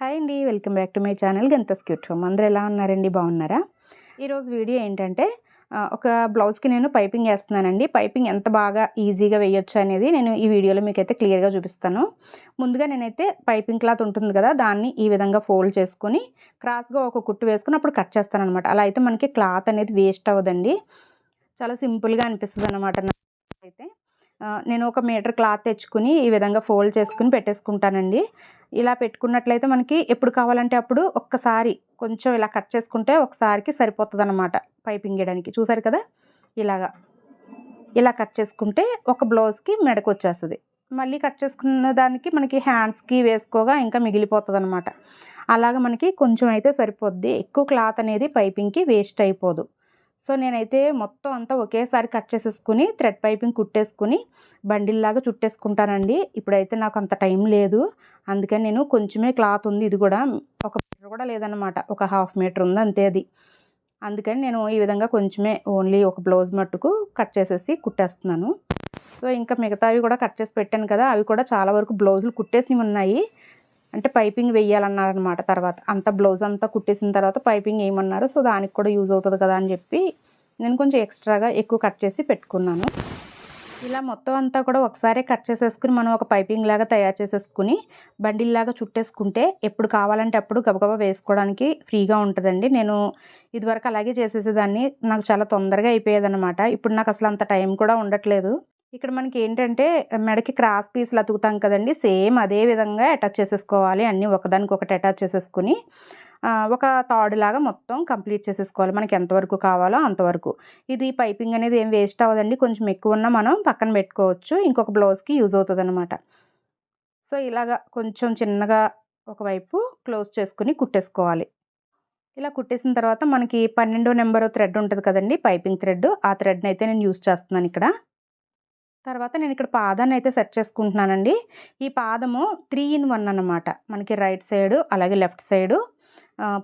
Hi అండి welcome back to my channel గంతస్ స్క్యూట్ హోమ్. అందరూ ఎలా ఉన్నారండి? బాగున్నారా? ఈరోజు వీడియో ఏంటంటే ఒక బ్లౌజ్కి నేను పైపింగ్ వేస్తున్నానండి. పైపింగ్ ఎంత బాగా ఈజీగా వేయొచ్చు అనేది నేను ఈ వీడియోలో మీకైతే క్లియర్గా చూపిస్తాను. ముందుగా నేనైతే పైపింగ్ క్లాత్ ఉంటుంది కదా దాన్ని ఈ విధంగా ఫోల్డ్ చేసుకొని క్రాస్గా ఒక కుట్టు వేసుకుని అప్పుడు కట్ చేస్తాను అనమాట అలా అయితే మనకి క్లాత్ అనేది వేస్ట్ అవ్వదండి. చాలా సింపుల్గా అనిపిస్తుంది అనమాట అయితే నేను ఒక మీటర్ క్లాత్ తెచ్చుకుని ఈ విధంగా ఫోల్డ్ చేసుకుని పెట్టేసుకుంటానండి. ఇలా పెట్టుకున్నట్లయితే మనకి ఎప్పుడు కావాలంటే అప్పుడు ఒక్కసారి కొంచెం ఇలా కట్ చేసుకుంటే ఒకసారికి సరిపోతుంది అనమాట పైపింగ్ వేయడానికి. చూసారు కదా? ఇలాగా. ఇలా కట్ చేసుకుంటే ఒక బ్లౌజ్కి మెడకు వచ్చేస్తుంది మళ్ళీ కట్ చేసుకున్న దానికి మనకి హ్యాండ్స్కి వేసుకోగా ఇంకా మిగిలిపోతుంది అనమాట అలాగ మనకి కొంచెం అయితే సరిపోద్ది. ఎక్కువ క్లాత్ అనేది పైపింగ్కి వేస్ట్ అయిపోదు. సో నేనైతే మొత్తం అంతా ఒకేసారి కట్ చేసేసుకుని థ్రెడ్ పైపింగ్ కుట్టేసుకుని బండిల్లాగా చుట్టేసుకుంటానండి. ఇప్పుడైతే నాకు అంత టైం లేదు. అందుకని నేను కొంచెమే క్లాత్ ఉంది ఇది కూడా. ఒక మీటర్ కూడా లేదన్నమాట. ఒక హాఫ్ మీటర్ ఉంది అంతే అది. అందుకని నేను ఈ విధంగా కొంచెమే ఓన్లీ ఒక బ్లౌజ్ మట్టుకు కట్ చేసేసి కుట్టేస్తున్నాను. సో ఇంకా మిగతావి కూడా కట్ చేసి పెట్టాను కదా అవి కూడా చాలా వరకు బ్లౌజులు కుట్టేసి ఉన్నాయి. అంటే పైపింగ్ వేయాలన్నారనమాట తర్వాత. అంత బ్లౌజ్ అంతా కుట్టేసిన తర్వాత పైపింగ్ వేయమన్నారు సో దానికి కూడా యూజ్ అవుతుంది కదా అని చెప్పి నేను కొంచెం ఎక్స్ట్రాగా ఎక్కువ కట్ చేసి పెట్టుకున్నాను. ఇలా మొత్తం అంతా కూడా ఒకసారి కట్ చేసేసుకుని మనం ఒక పైపింగ్ లాగా తయారు చేసేసుకుని బండిల్లాగా చుట్టేసుకుంటే ఎప్పుడు కావాలంటే అప్పుడు గబగబా వేసుకోవడానికి ఫ్రీగా ఉంటుందండి. నేను ఇదివరకు అలాగే చేసేసేదాన్ని. నాకు చాలా తొందరగా అయిపోయేదన్నమాట. ఇప్పుడు నాకు అసలు అంత టైం కూడా ఉండట్లేదు. ఇక్కడ మనకి ఏంటంటే మెడకి క్రాస్ పీస్లు అతుకుతాం కదండి. సేమ్ అదే విధంగా అటాచ్ చేసేసుకోవాలి. అన్నీ ఒకదానికి ఒకటి అటాచ్ చేసేసుకుని ఒక ఒక తాడులాగా మొత్తం కంప్లీట్ చేసేసుకోవాలి. మనకి ఎంతవరకు కావాలో అంతవరకు ఇది పైపింగ్ అనేది ఏం వేస్ట్ అవ్వదండి. కొంచెం ఎక్కువ ఉన్నా మనం పక్కన పెట్టుకోవచ్చు. ఇంకొక బ్లౌజ్కి యూజ్ అవుతుంది అనమాట సో ఇలాగా కొంచెం చిన్నగా ఒకవైపు క్లోజ్ చేసుకుని కుట్టేసుకోవాలి. ఇలా కుట్టేసిన తర్వాత మనకి పన్నెండో నెంబర్ థ్రెడ్ ఉంటుంది కదండి. Piping thread. ఆ థ్రెడ్ని అయితే నేను యూజ్ చేస్తున్నాను ఇక్కడ. తర్వాత నేను ఇక్కడ పాదాన్ని అయితే సెట్ చేసుకుంటున్నానండి. ఈ పాదము త్రీ ఇన్ వన్ అన్నమాట. మనకి రైట్ సైడు అలాగే లెఫ్ట్ సైడు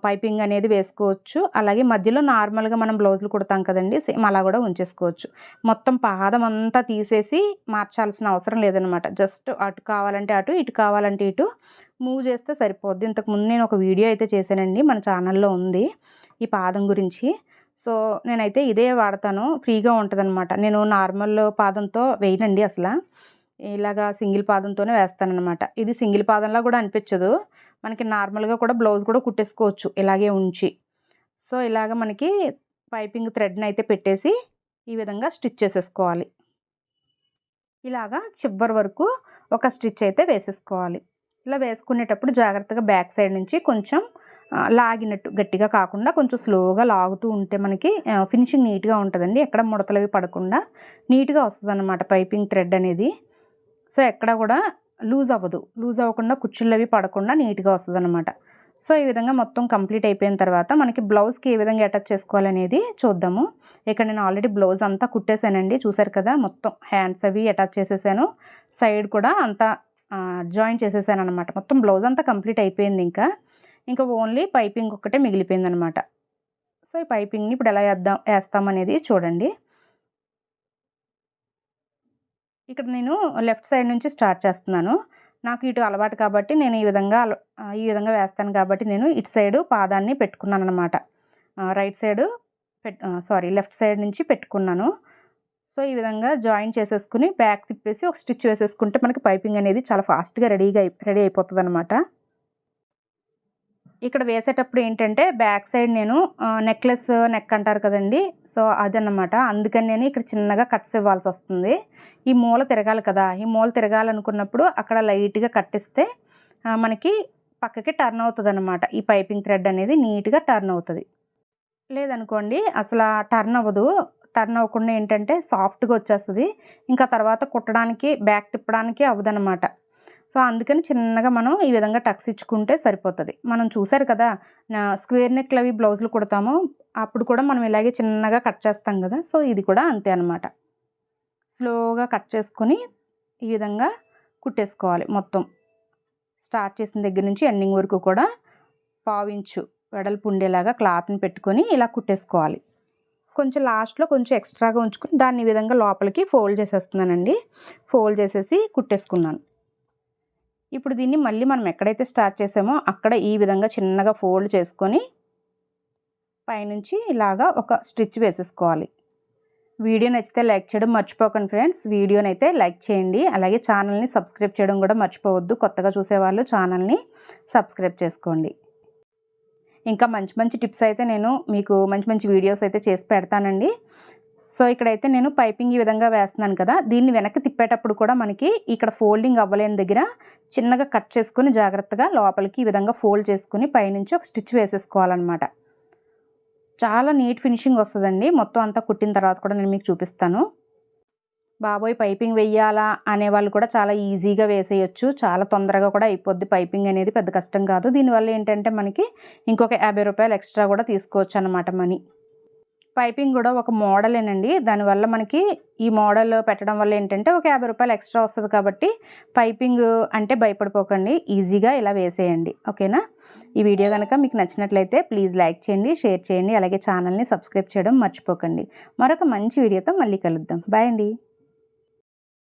పైపింగ్ అనేది వేసుకోవచ్చు. అలాగే మధ్యలో నార్మల్గా మనం బ్లౌజులు కుడతాం కదండి సేమ్ అలా కూడా ఉంచేసుకోవచ్చు. మొత్తం పాదం అంతా తీసేసి మార్చాల్సిన అవసరం లేదనమాట జస్ట్ అటు కావాలంటే అటు ఇటు కావాలంటే ఇటు మూవ్ చేస్తే సరిపోద్ది. ఇంతకుముందు నేను ఒక వీడియో అయితే చేశానండి మన ఛానల్లో ఉంది ఈ పాదం గురించి. సో నేనైతే ఇదే వాడతాను. ఫ్రీగా ఉంటుందన్నమాట. నేను నార్మల్ పాదంతో వేయనండి అసలు. ఇలాగా సింగిల్ పాదంతోనే వేస్తానన్నమాట. ఇది సింగిల్ పాదంలా కూడా అనిపించదు. మనకి నార్మల్గా కూడా బ్లౌజ్ కూడా కుట్టేసుకోవచ్చు. ఇలాగే ఉంచి. సో ఇలాగ మనకి పైపింగ్ థ్రెడ్ని అయితే పెట్టేసి ఈ విధంగా స్టిచ్ చేసేసుకోవాలి. ఇలాగా చివరి వరకు ఒక స్టిచ్ అయితే వేసేసుకోవాలి. ఇలా వేసుకునేటప్పుడు జాగ్రత్తగా బ్యాక్ సైడ్ నుంచి కొంచెం లాగినట్టు గట్టిగా కాకుండా కొంచెం స్లోగా లాగుతూ ఉంటే మనకి ఫినిషింగ్ నీట్గా ఉంటుందండి. ఎక్కడ ముడతలు అవి పడకుండా నీట్గా వస్తుంది పైపింగ్ థ్రెడ్ అనేది. సో ఎక్కడ కూడా లూజ్ అవ్వదు. లూజ్ అవ్వకుండా కుచ్చుళ్ళవి పడకుండా నీట్గా వస్తుంది అనమాట సో ఈ విధంగా మొత్తం కంప్లీట్ అయిపోయిన తర్వాత మనకి బ్లౌజ్కి ఏ విధంగా అటాచ్ చేసుకోవాలనేది చూద్దాము. ఇక్కడ నేను ఆల్రెడీ బ్లౌజ్ అంతా కుట్టేశానండి. చూసారు కదా మొత్తం హ్యాండ్స్ అవి అటాచ్ చేసేసాను. సైడ్ కూడా అంతా జాయిన్ చేసేసాను అనమాట మొత్తం బ్లౌజ్ అంతా కంప్లీట్ అయిపోయింది ఇంకా. ఇంకా ఓన్లీ పైపింగ్ ఒక్కటే మిగిలిపోయింది అనమాట సో ఈ పైపింగ్ని ఇప్పుడు ఎలా వేద్దాం వేస్తామనేది చూడండి. ఇక్కడ నేను లెఫ్ట్ సైడ్ నుంచి స్టార్ట్ చేస్తున్నాను. నాకు ఇటు అలవాటు కాబట్టి నేను ఈ విధంగా అల- ఈ విధంగా వేస్తాను కాబట్టి నేను ఇటు సైడు పాదాన్ని పెట్టుకున్నాను అనమాట రైట్ సైడు పెట్ సారీ లెఫ్ట్ సైడ్ నుంచి పెట్టుకున్నాను. సో ఈ విధంగా జాయిన్ చేసేసుకుని బ్యాక్ తిప్పేసి ఒక స్టిచ్ వేసేసుకుంటే మనకి పైపింగ్ అనేది చాలా ఫాస్ట్గా రెడీగా రెడీ అయిపోతుంది అనమాట ఇక్కడ వేసేటప్పుడు ఏంటంటే బ్యాక్ సైడ్ నేను నెక్లెస్ నెక్ అంటారు కదండి సో అదనమాట అందుకని నేను ఇక్కడ చిన్నగా కట్స్ ఇవ్వాల్సి వస్తుంది ఈ మూల తిరగాలి కదా ఈ మూల తిరగాలనుకున్నప్పుడు అక్కడ లైట్గా కట్టిస్తే మనకి పక్కకి టర్న్ అవుతుంది అనమాట ఈ పైపింగ్ థ్రెడ్ అనేది నీట్గా టర్న్ అవుతుంది. లేదనుకోండి అసలు టర్న్ అవ్వదు. టర్న్ అవ్వకుండా ఏంటంటే సాఫ్ట్గా వచ్చేస్తుంది. ఇంకా తర్వాత కుట్టడానికి బ్యాక్ తిప్పడానికి అవ్వదనమాట సో అందుకని చిన్నగా మనం ఈ విధంగా టక్స్ ఇచ్చుకుంటే సరిపోతుంది. మనం చూసారు కదా నా స్క్వేర్ నెక్లు అవి బ్లౌజులు కుడతాము. అప్పుడు కూడా మనం ఇలాగే చిన్నగా కట్ చేస్తాం కదా సో ఇది కూడా అంతే అనమాట స్లోగా కట్ చేసుకొని ఈ విధంగా కుట్టేసుకోవాలి మొత్తం. స్టార్ట్ చేసిన దగ్గర నుంచి ఎండింగ్ వరకు కూడా పావించు వెడల్పు ఉండేలాగా క్లాత్ని పెట్టుకొని ఇలా కుట్టేసుకోవాలి. కొంచెం లాస్ట్లో కొంచెం ఎక్స్ట్రాగా ఉంచుకొని దాన్ని ఈ విధంగా లోపలికి ఫోల్డ్ చేసేస్తున్నానండి. ఫోల్డ్ చేసేసి కుట్టేసుకున్నాను. ఇప్పుడు దీన్ని మళ్ళీ మనం ఎక్కడైతే స్టార్ట్ చేసామో అక్కడ ఈ విధంగా చిన్నగా ఫోల్డ్ చేసుకొని పైనుంచి ఇలాగా ఒక స్టిచ్ వేసేసుకోవాలి. వీడియో నచ్చితే లైక్ చేయడం మర్చిపోకండి ఫ్రెండ్స్. వీడియోని అయితే లైక్ చేయండి. అలాగే ఛానల్ని సబ్స్క్రైబ్ చేయడం కూడా మర్చిపోవద్దు. కొత్తగా చూసేవాళ్ళు ఛానల్ని సబ్స్క్రైబ్ చేసుకోండి. ఇంకా మంచి మంచి టిప్స్ అయితే నేను మీకు మంచి మంచి వీడియోస్ అయితే చేసి పెడతానండి. సో ఇక్కడైతే నేను పైపింగ్ ఈ విధంగా వేస్తున్నాను కదా దీన్ని వెనక్కి తిప్పేటప్పుడు కూడా మనకి ఇక్కడ ఫోల్డింగ్ అవ్వలేని దగ్గర చిన్నగా కట్ చేసుకుని జాగ్రత్తగా లోపలికి ఈ విధంగా ఫోల్డ్ చేసుకుని పైనుంచి ఒక స్టిచ్ వేసేసుకోవాలన్నమాట. చాలా నీట్ ఫినిషింగ్ వస్తుందండి. మొత్తం అంతా కుట్టిన తర్వాత కూడా నేను మీకు చూపిస్తాను. బాబోయ్ పైపింగ్ వెయ్యాలా అనే వాళ్ళు కూడా చాలా ఈజీగా వేసేయచ్చు. చాలా తొందరగా కూడా అయిపోద్ది పైపింగ్ అనేది. పెద్ద కష్టం కాదు. దీనివల్ల ఏంటంటే మనకి ఇంకొక యాభై రూపాయలు ఎక్స్ట్రా కూడా తీసుకోవచ్చు అనమాట మనీ. పైపింగ్ కూడా ఒక మోడలేనండి. దానివల్ల మనకి ఈ మోడల్ పెట్టడం వల్ల ఏంటంటే ఒక యాభై రూపాయలు ఎక్స్ట్రా వస్తుంది కాబట్టి పైపింగ్ అంటే భయపడిపోకండి. ఈజీగా ఇలా వేసేయండి. ఓకేనా? ఈ వీడియో కనుక మీకు నచ్చినట్లయితే ప్లీజ్ లైక్ చేయండి షేర్ చేయండి. అలాగే ఛానల్ని సబ్స్క్రైబ్ చేయడం మర్చిపోకండి. మరొక మంచి వీడియోతో మళ్ళీ కలుద్దాం. బాయ్ అండి.